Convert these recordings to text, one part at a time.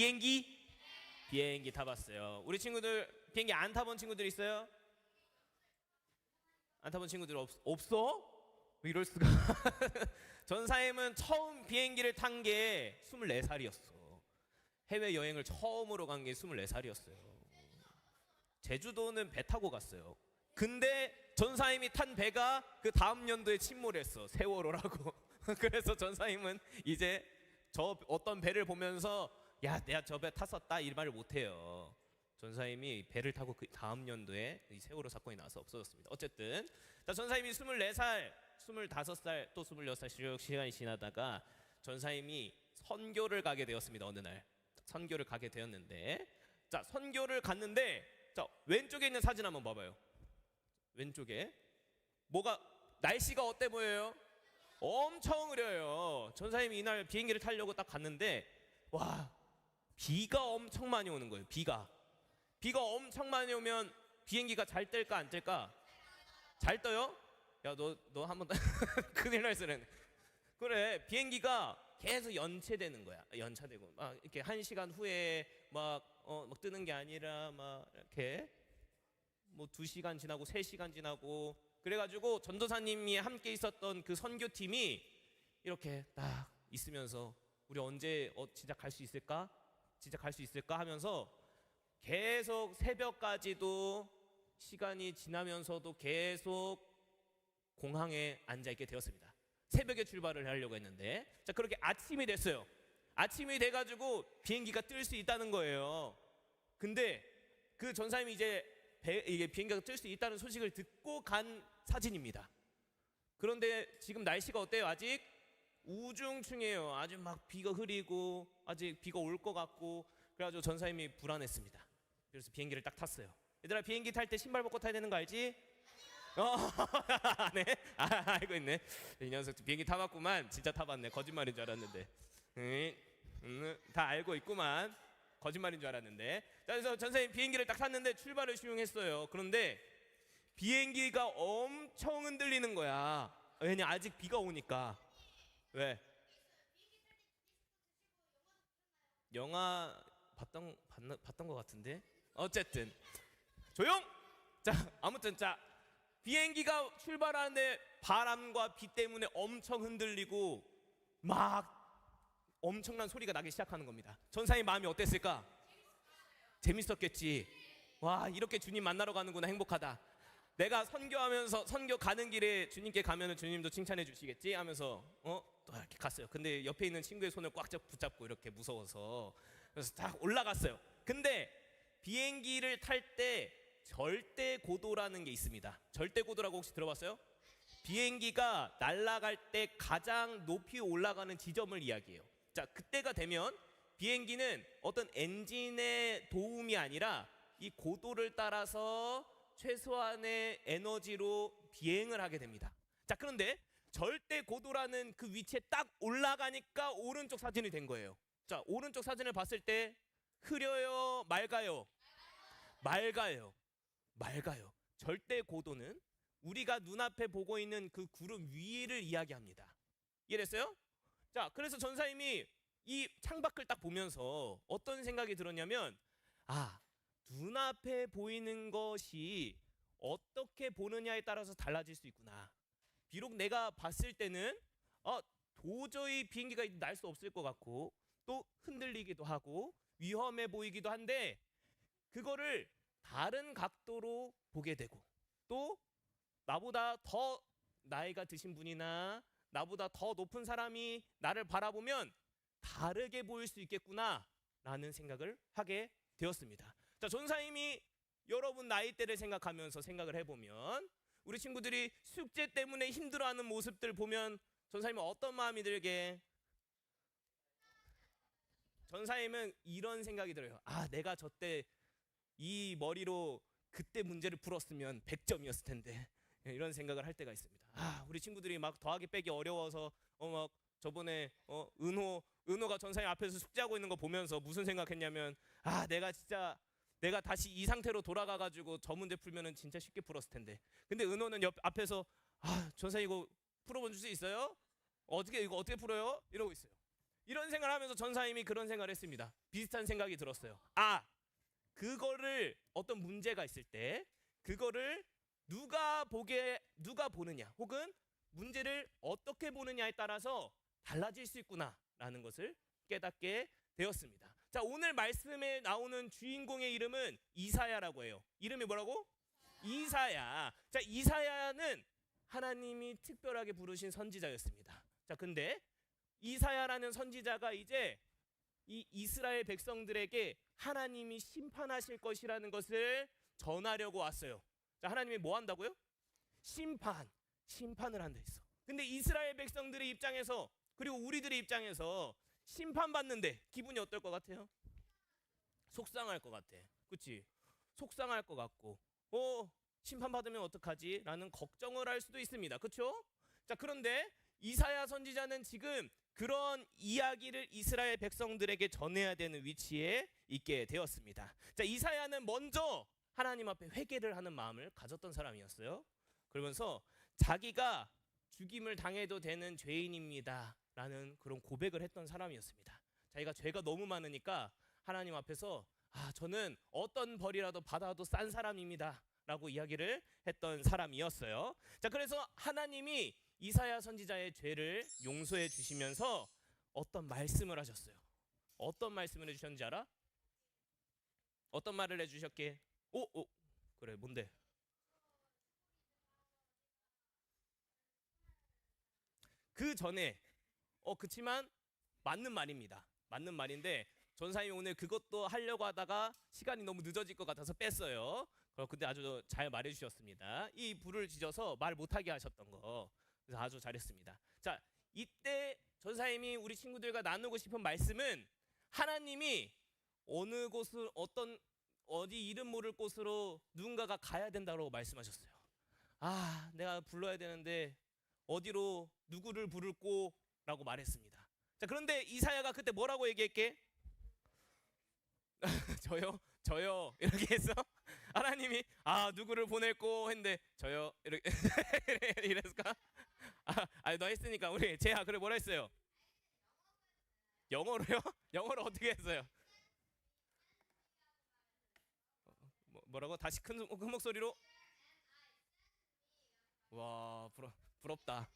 비행기 비행기 타봤어요. 우리 친구들 비행기 안 타본 친구들 있어요? 안 타본 친구들 없, 없어? 왜 이럴 수가? 전사임은 처음 비행기를 탄 게 24살이었어. 해외 여행을 처음으로 간 게 24살이었어요. 제주도는 배 타고 갔어요. 근데 전사임이 탄 배가 그 다음 연도에 침몰했어. 세월호라고. 그래서 전사임은 이제 저 어떤 배를 보면서 야, 내가 저 배 탔었다 이 말을 못 해요. 전사임이 배를 타고 그 다음 연도에 이 세월호 사건이 나서 없어졌습니다. 어쨌든 자, 전사임이 24살, 25살 또 26살 시- 시간이 지나다가 전사임이 선교를 가게 되었습니다. 어느 날 선교를 가게 되었는데 자, 선교를 갔는데 자, 왼쪽에 있는 사진 한번 봐봐요. 왼쪽에 뭐가 날씨가 어때 보여요? 엄청 흐려요. 전사님이 이날 비행기를 타려고 딱 갔는데 와 비가 엄청 많이 오는 거예요. 비가 비가 엄청 많이 오면 비행기가 잘 뜰까 안 뜰까? 잘 떠요? 야 너 너 한번 큰일 날 소리는 그래 비행기가 계속 연체되는 거야 연차되고 막 이렇게 한 시간 후에 막, 어, 막 뜨는 게 아니라 막 이렇게 뭐 두 시간 지나고 세 시간 지나고 그래가지고 전도사님이 함께 있었던 그 선교팀이 이렇게 딱 있으면서 우리 언제 어, 진짜 갈 수 있을까? 진짜 갈 수 있을까 하면서 계속 새벽까지도 시간이 지나면서도 계속 공항에 앉아 있게 되었습니다. 새벽에 출발을 하려고 했는데 자 그렇게 아침이 됐어요. 아침이 돼가지고 비행기가 뜰 수 있다는 거예요. 근데 그 전사님이 이제 배, 이게 비행기가 뜰 수 있다는 소식을 듣고 간 사진입니다. 그런데 지금 날씨가 어때요? 아직 우중충해요. 아주 막 비가 흐리고 아직 비가 올 것 같고 그래가지고 전사님이 불안했습니다. 그래서 비행기를 딱 탔어요. 얘들아 비행기 탈 때 신발 벗고 타야 되는 거 알지? 어, 네. 아, 알고 있네. 이 녀석 비행기 타봤구만. 진짜 타봤네. 거짓말인 줄 알았는데. 응, 응, 다 알고 있구만. 거짓말인 줄 알았는데. 자, 그래서 전사님 비행기를 딱 탔는데 출발을 시용했어요. 그런데 비행기가 엄청 흔들리는 거야. 왜냐 아직 비가 오니까. 왜? 영화 봤던 봤나, 봤던 것 같은데. 어쨌든 조용. 자 아무튼 자 비행기가 출발하는데 바람과 비 때문에 엄청 흔들리고 막 엄청난 소리가 나기 시작하는 겁니다. 전사의 마음이 어땠을까? 재밌었겠지. 와 이렇게 주님 만나러 가는구나 행복하다. 내가 선교하면서 선교 가는 길에 주님께 가면은 주님도 칭찬해 주시겠지 하면서 어 또 이렇게 갔어요. 근데 옆에 있는 친구의 손을 꽉 잡- 붙잡고 이렇게 무서워서 그래서 딱 올라갔어요. 근데 비행기를 탈 때 절대 고도라는 게 있습니다. 절대 고도라고 혹시 들어봤어요? 비행기가 날아갈 때 가장 높이 올라가는 지점을 이야기해요. 자, 그때가 되면 비행기는 어떤 엔진의 도움이 아니라 이 고도를 따라서 최소한의 에너지로 비행을 하게 됩니다. 자, 그런데 절대 고도라는 그 위치에 딱 올라가니까 오른쪽 사진이 된 거예요. 자, 오른쪽 사진을 봤을 때 흐려요, 맑아요? 맑아요. 맑아요. 절대 고도는 우리가 눈앞에 보고 있는 그 구름 위를 이야기합니다. 이해됐어요? 자, 그래서 전사님이 이 창밖을 딱 보면서 어떤 생각이 들었냐면 아, 눈앞에 보이는 것이 어떻게 보느냐에 따라서 달라질 수 있구나. 비록 내가 봤을 때는 어, 도저히 비행기가 날 수 없을 것 같고 또 흔들리기도 하고 위험해 보이기도 한데 그거를 다른 각도로 보게 되고 또 나보다 더 나이가 드신 분이나 나보다 더 높은 사람이 나를 바라보면 다르게 보일 수 있겠구나라는 생각을 하게 되었습니다. 자, 전사님이 여러분 나이대를 생각하면서 생각을 해보면 우리 친구들이 숙제 때문에 힘들어하는 모습들 보면 전사님은 어떤 마음이 들게? 전사님은 이런 생각이 들어요. 아, 내가 저때 이 머리로 그때 문제를 풀었으면 100점이었을 텐데 이런 생각을 할 때가 있습니다. 아, 우리 친구들이 막 더하기 빼기 어려워서 어 막 저번에 어 은호 은호가 전사님 앞에서 숙제하고 있는 거 보면서 무슨 생각했냐면 아, 내가 진짜 내가 다시 이 상태로 돌아가 가지고 저 문제 풀면은 진짜 쉽게 풀었을 텐데. 근데 은호는 옆 앞에서 아, 전사님 이거 풀어 본 줄 수 있어요? 어떻게 이거 어떻게 풀어요? 이러고 있어요. 이런 생각을 하면서 전사님이 그런 생각을 했습니다. 비슷한 생각이 들었어요. 아, 그거를 어떤 문제가 있을 때 그거를 누가 보게 누가 보느냐 혹은 문제를 어떻게 보느냐에 따라서 달라질 수 있구나라는 것을 깨닫게 되었습니다. 자, 오늘 말씀에 나오는 주인공의 이름은 이사야라고 해요. 이름이 뭐라고? 이사야. 자, 이사야는 하나님이 특별하게 부르신 선지자였습니다. 자, 근데 이사야라는 선지자가 이제 이 이스라엘 백성들에게 하나님이 심판하실 것이라는 것을 전하려고 왔어요. 자, 하나님이 뭐 한다고요? 심판, 심판을 한다 했어. 근데 이스라엘 백성들의 입장에서 그리고 우리들의 입장에서 심판받는데 기분이 어떨 것 같아요? 속상할 것 같아. 그치? 속상할 것 같고, 어, 심판받으면 어떡하지? 라는 걱정을 할 수도 있습니다. 그쵸? 자, 그런데 이사야 선지자는 지금 그런 이야기를 이스라엘 백성들에게 전해야 되는 위치에 있게 되었습니다. 자, 이사야는 먼저 하나님 앞에 회개를 하는 마음을 가졌던 사람이었어요. 그러면서 자기가 죽임을 당해도 되는 죄인입니다. 라는 그런 고백을 했던 사람이었습니다. 자기가 죄가 너무 많으니까 하나님 앞에서 아, 저는 어떤 벌이라도 받아도 싼 사람입니다. 라고 이야기를 했던 사람이었어요. 자, 그래서 하나님이 이사야 선지자의 죄를 용서해 주시면서 어떤 말씀을 하셨어요. 어떤 말씀을 해주셨는지 알아? 어떤 말을 해주셨게? 오, 오, 그래, 뭔데? 그 전에, 어, 그치만 맞는 말입니다. 맞는 말인데 전사님이 오늘 그것도 하려고 하다가 시간이 너무 늦어질 것 같아서 뺐어요. 어, 근데 아주 잘 말해주셨습니다. 이 불을 지져서 말 못하게 하셨던 거. 그래서 아주 잘했습니다. 자, 이때 전사님이 우리 친구들과 나누고 싶은 말씀은 하나님이 어느 곳을 어떤 어디 이름 모를 곳으로 누군가가 가야 된다고 말씀하셨어요. 아, 내가 불러야 되는데 어디로 누구를 부를꼬라고 말했습니다. 자, 그런데 이사야가 그때 뭐라고 얘기했게? 저요, 저요 이렇게 해서 하나님이 아 누구를 보낼꼬 했는데 저요 이렇게 이랬을까? 아, 아니 너 했으니까 우리 제아 그래 뭐라 했어요? 영어로요? 영어로 어떻게 했어요? 뭐, 뭐라고? 다시 큰, 큰 목소리로? 와 부러, 부럽다.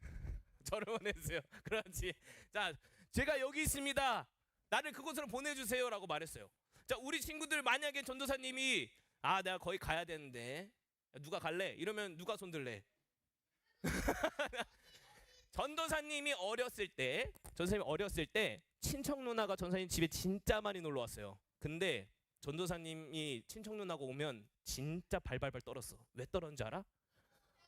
저를 보내주세요. 그렇지. 자, 제가 여기 있습니다. 나를 그곳으로 보내주세요라고 말했어요. 자, 우리 친구들 만약에 전도사님이 아 내가 거기 가야 되는데 누가 갈래? 이러면 누가 손들래? 전도사님이 어렸을 때, 전도사님이 어렸을 때 친척 누나가 전도사님 집에 진짜 많이 놀러 왔어요. 근데 전도사님이 친척 누나가 오면 진짜 발발발 떨었어. 왜 떨었는지 알아?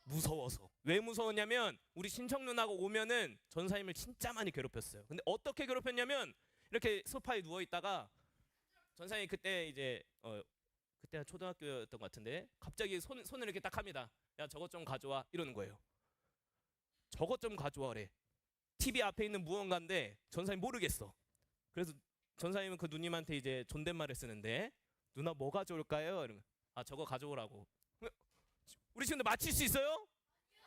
무서워서. 왜 무서웠냐면 우리 친척 누나가 오면은 전사님을 진짜 많이 괴롭혔어요. 근데 어떻게 괴롭혔냐면 이렇게 소파에 누워 있다가 전사님 그때 이제 어 그때가 초등학교였던 것 같은데 갑자기 손 손을 이렇게 딱 합니다. 야 저것 좀 가져와 이러는 거예요. 저것 좀 가져와래. TV 앞에 있는 무언가인데 전사님 모르겠어. 그래서 전사님은 그 누님한테 이제 존댓말을 쓰는데 누나 뭐 가져올까요? 이러면 아 저거 가져오라고. 우리 친구들 맞힐 수 있어요?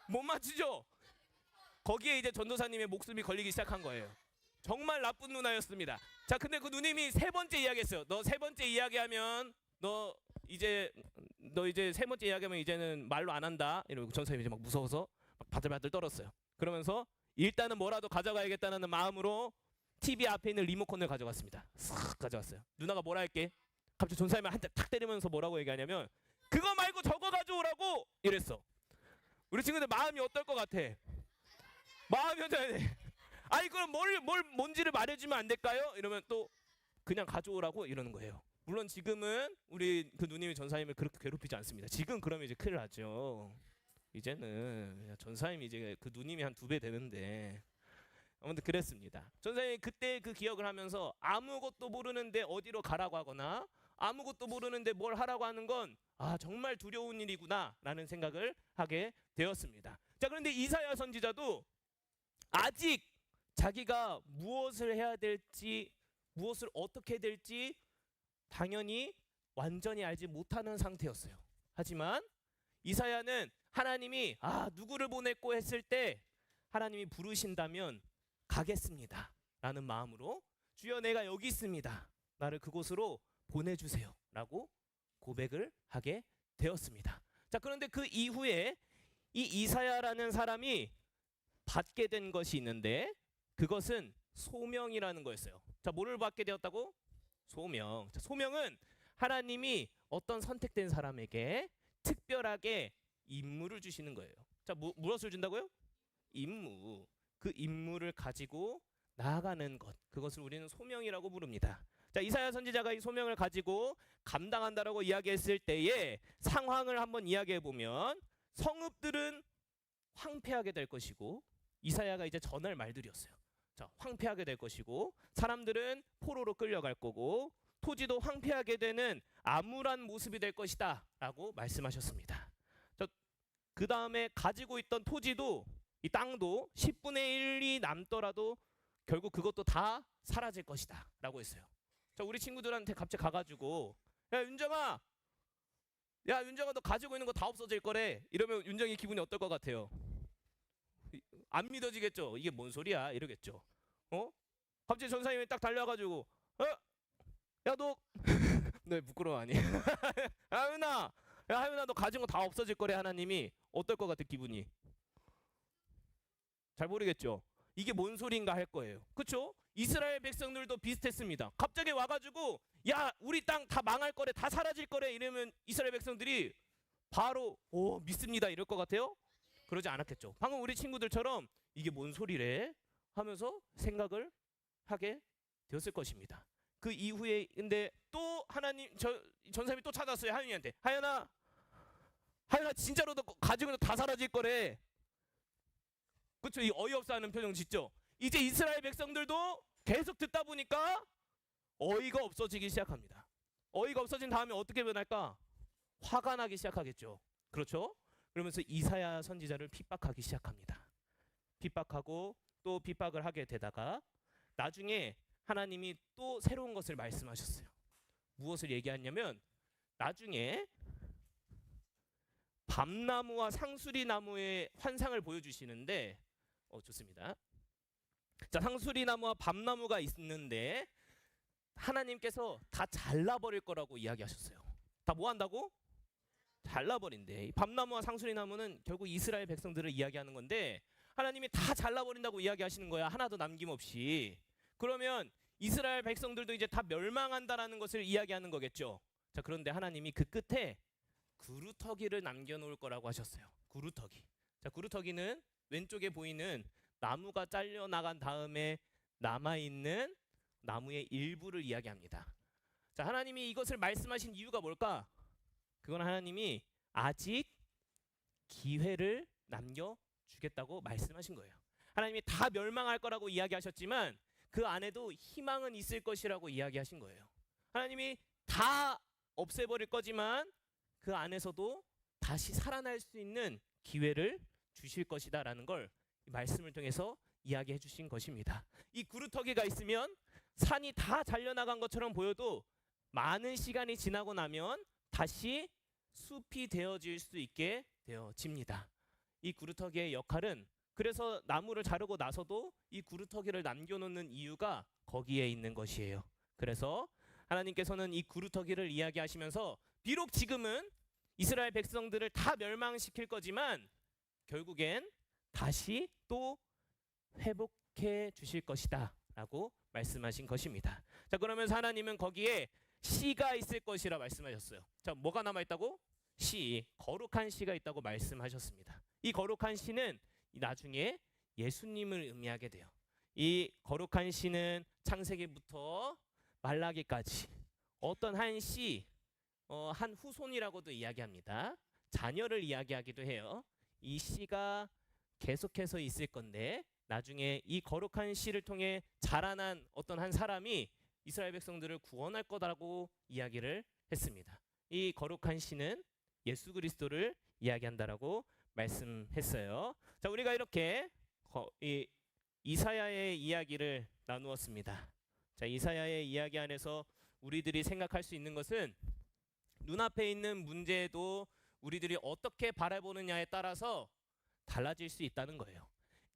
못 맞히죠? 거기에 이제 전도사님의 목숨이 걸리기 시작한 거예요. 정말 나쁜 누나였습니다. 자, 근데 그 누님이 세 번째 이야기했어요. 너 세 번째 이야기하면 너 이제 너 이제 세 번째 이야기하면 이제는 말로 안 한다. 이러고 전사님이 이제 막 무서워서 막 바들바들 떨었어요. 그러면서 일단은 뭐라도 가져가야겠다는 마음으로 TV 앞에 있는 리모컨을 가져갔습니다. 싹 가져갔어요. 누나가 뭐라 할게? 갑자기 전사님을 한대탁 때리면서 뭐라고 얘기하냐면 그거 말고 저거 가져오라고 이랬어. 우리 친구들 마음이 어떨 것 같아? 마음이 어떨 것 같아? 아니 그럼 뭘, 뭘 뭔지를 말해주면 안 될까요? 이러면 또 그냥 가져오라고 이러는 거예요. 물론 지금은 우리 그 누님이 전사님을 그렇게 괴롭히지 않습니다. 지금 그러면 이제 큰일 나죠. 이제는 전사님이 이제 그 누님이 한 두 배 되는데 아무튼 그랬습니다. 전사님이 그때 그 기억을 하면서 아무것도 모르는데 어디로 가라고 하거나 아무것도 모르는데 뭘 하라고 하는 건 아 정말 두려운 일이구나 라는 생각을 하게 되었습니다. 자 그런데 이사야 선지자도 아직 자기가 무엇을 해야 될지 무엇을 어떻게 될지 당연히 완전히 알지 못하는 상태였어요. 하지만 이사야는 하나님이 아 누구를 보냈고 했을 때 하나님이 부르신다면 가겠습니다. 라는 마음으로 주여 내가 여기 있습니다. 나를 그곳으로 보내주세요. 라고 고백을 하게 되었습니다. 자, 그런데 그 이후에 이 이사야라는 사람이 받게 된 것이 있는데 그것은 소명이라는 거였어요. 자, 뭐를 받게 되었다고? 소명. 자, 소명은 하나님이 어떤 선택된 사람에게 특별하게 임무를 주시는 거예요. 자, 무, 무엇을 준다고요? 임무. 그 임무를 가지고 나아가는 것. 그것을 우리는 소명이라고 부릅니다. 자, 이사야 선지자가 이 소명을 가지고 감당한다라고 이야기했을 때의 상황을 한번 이야기해 보면 성읍들은 황폐하게 될 것이고 이사야가 이제 전할 말들이었어요. 자, 황폐하게 될 것이고 사람들은 포로로 끌려갈 거고 토지도 황폐하게 되는 암울한 모습이 될 것이다라고 말씀하셨습니다. 자, 그 다음에 가지고 있던 토지도 이 땅도 10분의 1이 남더라도 결국 그것도 다 사라질 것이다 라고 했어요. 자, 우리 친구들한테 갑자기 가가지고 야 윤정아, 야 윤정아 너 가지고 있는 거 다 없어질 거래. 이러면 윤정이 기분이 어떨 것 같아요? 안 믿어지겠죠. 이게 뭔 소리야? 이러겠죠. 어? 갑자기 전사님이 딱 달려와가지고, 어? 야 너, 너 부끄러워하니? 하윤아, 야 하윤아 너 가진 거 다 없어질 거래 하나님이 어떨 것 같아 기분이? 잘 모르겠죠. 이게 뭔 소리인가 할 거예요. 그렇죠? 이스라엘 백성들도 비슷했습니다. 갑자기 와가지고 야 우리 땅 다 망할 거래, 다 사라질 거래 이러면 이스라엘 백성들이 바로 오 믿습니다 이럴 것 같아요? 그러지 않았겠죠. 방금 우리 친구들처럼 이게 뭔 소리래 하면서 생각을 하게 되었을 것입니다. 그 이후에 근데 또 하나님 저 전사님이 또 찾았어요 하윤이한테 하윤아 하윤아 진짜로 너 가지고 거다 사라질 거래. 그렇죠? 이 어이없어 하는 표정 짓죠. 이제 이스라엘 백성들도 계속 듣다 보니까 어이가 없어지기 시작합니다. 어이가 없어진 다음에 어떻게 변할까? 화가 나기 시작하겠죠. 그렇죠? 그러면서 이사야 선지자를 핍박하기 시작합니다. 핍박하고 또 핍박을 하게 되다가 나중에 하나님이 또 새로운 것을 말씀하셨어요. 무엇을 얘기하냐면 나중에 밤나무와 상수리 나무의 환상을 보여주시는데 어 좋습니다. 자 상수리 나무와 밤나무가 있는데 하나님께서 다 잘라버릴 거라고 이야기하셨어요. 다 뭐 한다고? 잘라버린대. 이 밤나무와 상수리 나무는 결국 이스라엘 백성들을 이야기하는 건데 하나님이 다 잘라버린다고 이야기하시는 거야. 하나도 남김없이. 그러면 이스라엘 백성들도 이제 다 멸망한다라는 것을 이야기하는 거겠죠. 자 그런데 하나님이 그 끝에 구루터기를 남겨놓을 거라고 하셨어요. 구루터기. 자 구루터기는 왼쪽에 보이는 나무가 잘려 나간 다음에 남아 있는 나무의 일부를 이야기합니다. 자 하나님이 이것을 말씀하신 이유가 뭘까? 그건 하나님이 아직 기회를 남겨 주겠다고 말씀하신 거예요. 하나님이 다 멸망할 거라고 이야기하셨지만 그 안에도 희망은 있을 것이라고 이야기하신 거예요. 하나님이 다 없애버릴 거지만 그 안에서도 다시 살아날 수 있는 기회를 주실 것이다라는 걸 말씀을 통해서 이야기해 주신 것입니다. 이 구루터기가 있으면 산이 다 잘려나간 것처럼 보여도 많은 시간이 지나고 나면 다시 숲이 되어질 수 있게 되어집니다. 이 구루터기의 역할은 그래서 나무를 자르고 나서도 이 구루터기를 남겨놓는 이유가 거기에 있는 것이에요. 그래서 하나님께서는 이 구루터기를 이야기하시면서 비록 지금은 이스라엘 백성들을 다 멸망시킬 거지만 결국엔 다시 또 회복해 주실 것이다 라고 말씀하신 것입니다. 자 그러면서 하나님은 거기에 씨가 있을 것이라 말씀하셨어요. 자 뭐가 남아 있다고? 씨, 거룩한 씨가 있다고 말씀하셨습니다. 이 거룩한 씨는 나중에 예수님을 의미하게 돼요. 이 거룩한 씨는 창세기부터 말라기까지 어떤 한 씨, 어, 한 후손이라고도 이야기합니다. 자녀를 이야기하기도 해요. 이 씨가 계속해서 있을 건데 나중에 이 거룩한 씨를 통해 자라난 어떤 한 사람이 이스라엘 백성들을 구원할 거다라고 이야기를 했습니다. 이 거룩한 씨는 예수 그리스도를 이야기한다라고 말씀했어요. 자, 우리가 이렇게 거, 이 이사야의 이야기를 나누었습니다. 자, 이사야의 이야기 안에서 우리들이 생각할 수 있는 것은 눈앞에 있는 문제도 우리들이 어떻게 바라보느냐에 따라서 달라질 수 있다는 거예요.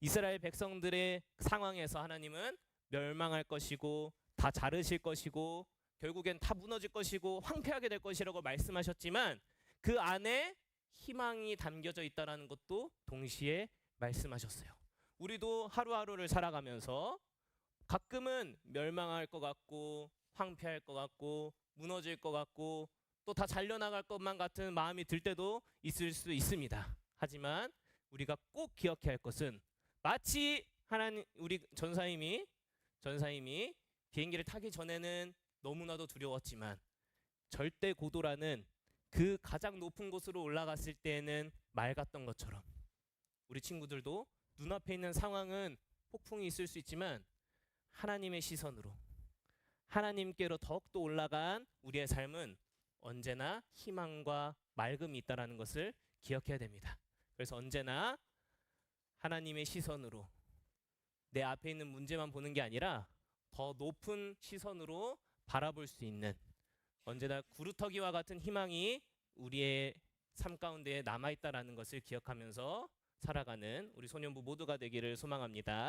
이스라엘 백성들의 상황에서 하나님은 멸망할 것이고 다 자르실 것이고 결국엔 다 무너질 것이고 황폐하게 될 것이라고 말씀하셨지만 그 안에 희망이 담겨져 있다라는 것도 동시에 말씀하셨어요. 우리도 하루하루를 살아가면서 가끔은 멸망할 것 같고 황폐할 것 같고 무너질 것 같고 또 다 잘려나갈 것만 같은 마음이 들 때도 있을 수 있습니다. 하지만 우리가 꼭 기억해야 할 것은 마치 하나님 우리 전사님이 전사님이 비행기를 타기 전에는 너무나도 두려웠지만 절대 고도라는 그 가장 높은 곳으로 올라갔을 때에는 맑았던 것처럼 우리 친구들도 눈앞에 있는 상황은 폭풍이 있을 수 있지만 하나님의 시선으로 하나님께로 더욱더 올라간 우리의 삶은 언제나 희망과 맑음이 있다라는 것을 기억해야 됩니다. 그래서 언제나 하나님의 시선으로 내 앞에 있는 문제만 보는 게 아니라 더 높은 시선으로 바라볼 수 있는 언제나 구루터기와 같은 희망이 우리의 삶 가운데 남아 있다라는 것을 기억하면서 살아가는 우리 소년부 모두가 되기를 소망합니다.